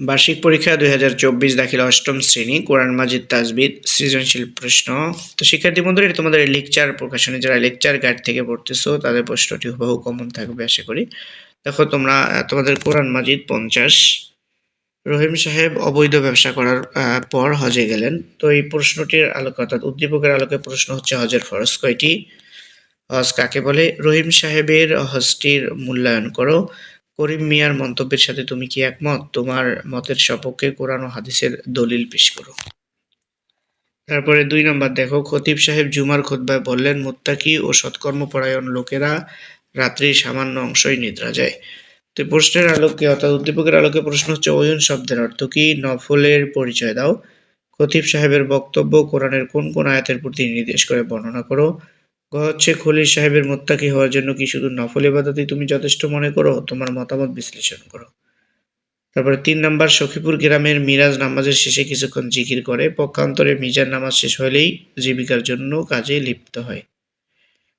বার্ষিক পরীক্ষা দুই হাজার চব্বিশ দাখিল অষ্টম শ্রেণি, কোরআন মাজিদ তাজবিদ, সৃজনশীল প্রশ্ন। তো শিক্ষার্থী বন্ধুরা, এটা তোমাদের লেকচার প্রকাশনে, যারা লেকচার গাইড থেকে পড়তেছো, তাদের প্রশ্নটি হুবহু কমন থাকবে, আশা করি। দেখো তোমরা, তোমাদের কোরআন মাজিদ পঞ্চাশ। রহিম সাহেব অবৈধ ব্যবসা করার পর হজে গেলেন। তো এই প্রশ্নটির আলোকে, অর্থাৎ উদ্দীপকের আলোকে প্রশ্ন হচ্ছে হজের ফরজ কয়টি? হজ কাকে বলে? রহিম সাহেবের হজটির মূল্যায়ন করো। করিম মিয়ার মন্তব্যের সাথে তুমি কি একমত? তোমার মতের সপক্ষে কোরআন ও হাদিসের দলিল পেশ করো। তারপরে দুই নম্বর, দেখো, খতিব সাহেব জুমার খুতবায় বললেন, মুত্তাকি ও সৎকর্মপরায়ণ লোকেরা রাত্রির সামান্য অংশই নিদ্রা যায়। তো প্রশ্নের আলোকে, অর্থাৎ উদ্দীপকের আলোকে প্রশ্ন হচ্ছে ওয়ুন শব্দের অর্থ কি? নফলের পরিচয় দাও। খতিব সাহেবের বক্তব্য, কোরআনের কোন কোন আয়াতের প্রতি নির্দেশ করে বর্ণনা করো। গ হচ্ছে খলিল সাহেবের মোত্তাকি হওয়ার জন্য কি শুধু নফল ইবাদতই তুমি যথেষ্ট মনে করো? তোমার মতামত বিশ্লেষণ করো। তারপরে তিন নম্বর, সখীপুর গ্রামের মিরাজ নামাজের শেষে কিছুক্ষণ জিকির করে। পক্ষান্তরে মিজান নামাজ শেষ হলেই জীবিকার জন্য কাজে লিপ্ত হয়।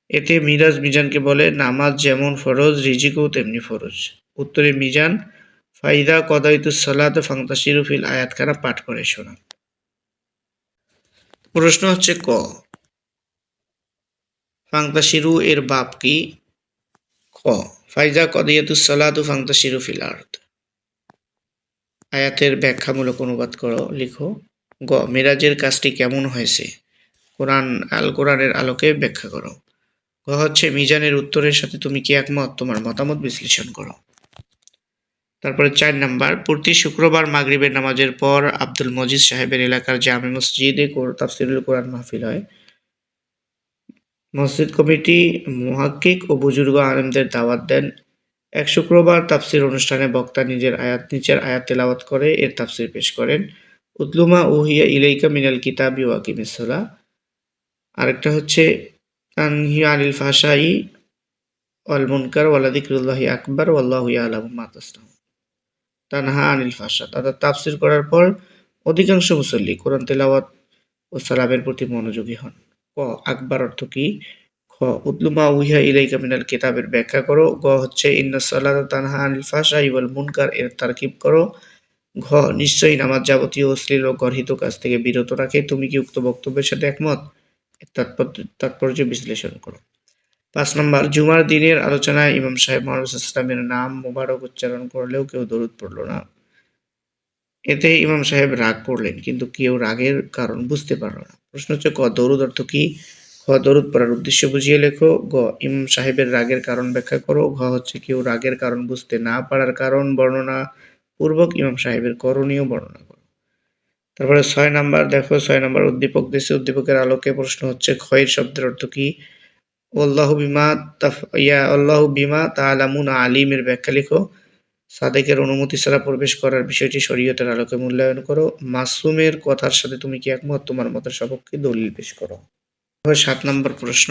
এতে মিরাজ মিজানকে বলে, নামাজ যেমন ফরজ, রিজিকও তেমনি ফরজ। উত্তরে মিজান, ফাইদা কদাইতুস সালাত ফিল আয়াতখানা পাঠ করে শোনা প্রশ্ন হচ্ছে ক? ফাংতাসিরু এর বাপ কি? খ ফাইজা কদিয়াতুস সালাতু ফাংতাসিরু ফিল আয়াতের ব্যাখ্যামূলক অনুবাদ করো, লিখো। গ। মিরাজের কাজটি কেমন হয়েছে? কোরআন, আল কোরআনের আলোকে ব্যাখ্যা করো। গ হচ্ছে, মিজানের উত্তরের সাথে তুমি কি একমত? তোমার মতামত বিশ্লেষণ করো। তারপরে চার নাম্বার, প্রতি শুক্রবার মাগরিবের নামাজের পর আব্দুল মজিদ সাহেবের এলাকার জামে মসজিদে তাফসিরুল কোরআন মাহফিল হয়। মসজিদ কমিটি মুহাক্কিক ও বুজুর্গ আলেমদের দাওয়াত দেন। এক শুক্রবার তাফসির অনুষ্ঠানে বক্তা নিজের আয়াত নিচের আয়াত তেলাওয়াত করে এর তাফসির পেশ করেন। উতলুমা উহিয়া ইলাইকা মিনাল কিতাবি ওয়াকিমিসলা আরেকটা হচ্ছে তানহি আনিল ফাশাই ওয়াল মুনকার ওয়ালাদিকরুল্লাহি আকবার ওয়াল্লাহু ইয়ালামু মা তানহা আনিল ফাশা অর্থাৎ তাফসির করার পর অধিকাংশ মুসল্লি কোরআন তেলাওয়াত ও সালামের প্রতি মনোযোগী হন। ক আকবার অর্থ কি? খ, উতলুমা উহিয়া ইলাইকা মিনাল কিতাবের ব্যাখ্যা করো। গ হচ্ছে, ইন্না সালাত তানহা আনিল ফাশা ইওয়াল মুনকার এর তারকিব করো। ঘ, নিশ্চয়ই নামাজ যাবতীয় অশ্লীল ও গর্হিত কাজ থেকে বিরত রাখে। তুমি কি উক্ত বক্তব্যের সাথে একমত? তাৎপর্য তাৎপর্য বিশ্লেষণ করো। পাঁচ নম্বর, জুমার দিনের আলোচনায় ইমাম সাহেব ইসলামের নাম মোবারক উচ্চারণ করলেও কেউ দরুদ পড়ল না। এতে ইমাম সাহেব রাগ করলেন, কিন্তু কেউ রাগের কারণ বুঝতে পারল না। প্রশ্ন হচ্ছে ক দরুদ অর্থ কি? খ দরুদ পড়ার উদ্দেশ্য বুঝিয়ে লেখো। গ, ইমাম সাহেবের রাগের কারণ ব্যাখ্যা করো। ঘ, হচ্ছে কেউ রাগের কারণ বুঝতে না পারার কারণ বর্ণনা পূর্বক ইমাম সাহেবের করণীয় বর্ণনা করো। তারপরে ছয় নাম্বার, দেখো, ছয় নাম্বার, উদ্দীপক দেশে উদ্দীপকের আলোকে প্রশ্ন হচ্ছে খয়ের শব্দের অর্থ কি? আল্লাহ বিমা ইয়া, আল্লাহ বিমা তালামুন আলিমের ব্যাখ্যা লিখো। সাদেকের অনুমতি ছাড়া প্রবেশ করার বিষয়টি শরীয়তের আলোকে মূল্যায়ন করো। মাসুমের কথার সাথে তুমি কি একমত? তোমার মতের সপক্ষে দলিল পেশ করো। সাত নম্বর প্রশ্ন,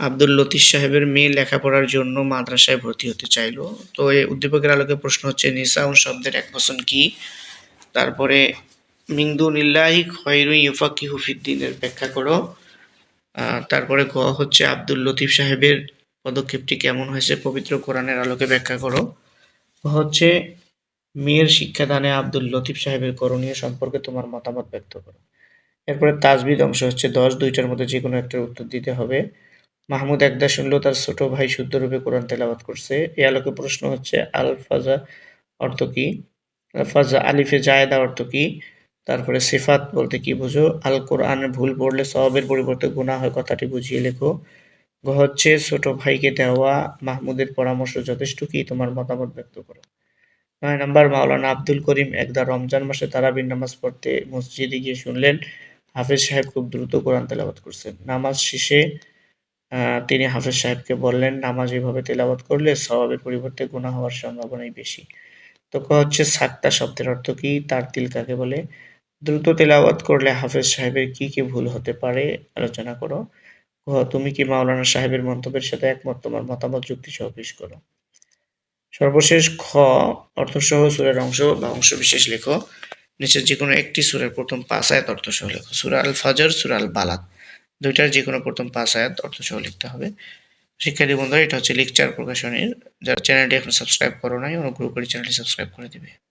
আব্দুল লতিফ সাহেবের মেয়ে লেখাপড়ার জন্য মাদ্রাসায় ভর্তি হতে চাইলো। তো এই উদ্দীপকের আলোকে প্রশ্ন হচ্ছে নিসাউন শব্দের এক বচন কি? তারপরে, মিংদুনিল্লাহি খয়রু ইউফাকি হুফিদ্দিনের ব্যাখ্যা করো। তারপরে গ হচ্ছে, আব্দুল লতিফ সাহেবের পদক্ষেপটি কেমন হয়েছে? পবিত্র কোরআনের আলোকে ব্যাখ্যা করো। হচ্ছে মেয়ের শিক্ষাদানে আব্দুল লতিফ সাহেবের করণীয় সম্পর্কে তোমার মতামত ব্যক্ত করো। এরপরে তাজবিদ অংশ হচ্ছে দশ, দুইটার মধ্যে যে কোনো একটার উত্তর দিতে হবে। মাহমুদ একদা শুনলো, তার ছোট ভাই শুদ্ধরূপে কোরআন তেলাওয়াত করছে। এই আলোকে প্রশ্ন হচ্ছে আল ফাজা অর্থ কি? ফাজা আলিফে জায়দা অর্থ কি? তারপরে সিফাত বলতে কি বুঝো? আল কোরআনে ভুল পড়লে সবের পরিবর্তে গুনাহ হয়, কথাটি বুঝিয়ে লেখো। হচ্ছে ছোট ভাইকে দেওয়া, মাহমুদের পরামর্শ যথেষ্ট কি তোমার মতামত ব্যক্ত করো? নয় নম্বর, মাওলানা আব্দুল করিম একদা রমজান মাসে তারাবির নামাজ পড়তে মসজিদে গিয়ে শুনলেন, হাফেজ সাহেব খুব দ্রুত কোরআন তেলাওয়াত করছেন। নামাজ শেষে তিনি হাফেজ সাহেবকে বললেন, নামাজ এভাবে তেলাওয়াত করলে স্বভাবের পরিবর্তে গুনাহ হওয়ার সম্ভাবনাই বেশি। তো হচ্ছে সাক্তা শব্দের অর্থ কি? তার তিল কাকে বলে? দ্রুত তেলাওয়াত করলে হাফেজ সাহেবের কি কি ভুল হতে পারে, আলোচনা করো। তুমি কি মাওলানা সাহেবের মন্তব্যের সাথে একমত? তোমার মতামত যুক্তি সহ পেশ করো। সর্বশেষ খ, অর্থসহ সুরের অংশ বা অংশ বিশেষ লেখো। নিচের যে কোনো একটি সুরের প্রথম পাঁচ আয়াত অর্থসহ লেখো। সুরা আল ফাজর, সুরা আল বালাদ দুইটার যে কোনো প্রথম পাঁচ আয়াত অর্থসহ লিখতে হবে। শিক্ষার্থী বন্ধুরা, এটা হচ্ছে লেকচার প্রকাশনীর। যারা চ্যানেলটি এখন সাবস্ক্রাইব করো নাই, অনুগ্রহ করে চ্যানেলটি সাবস্ক্রাইব করে দিবে।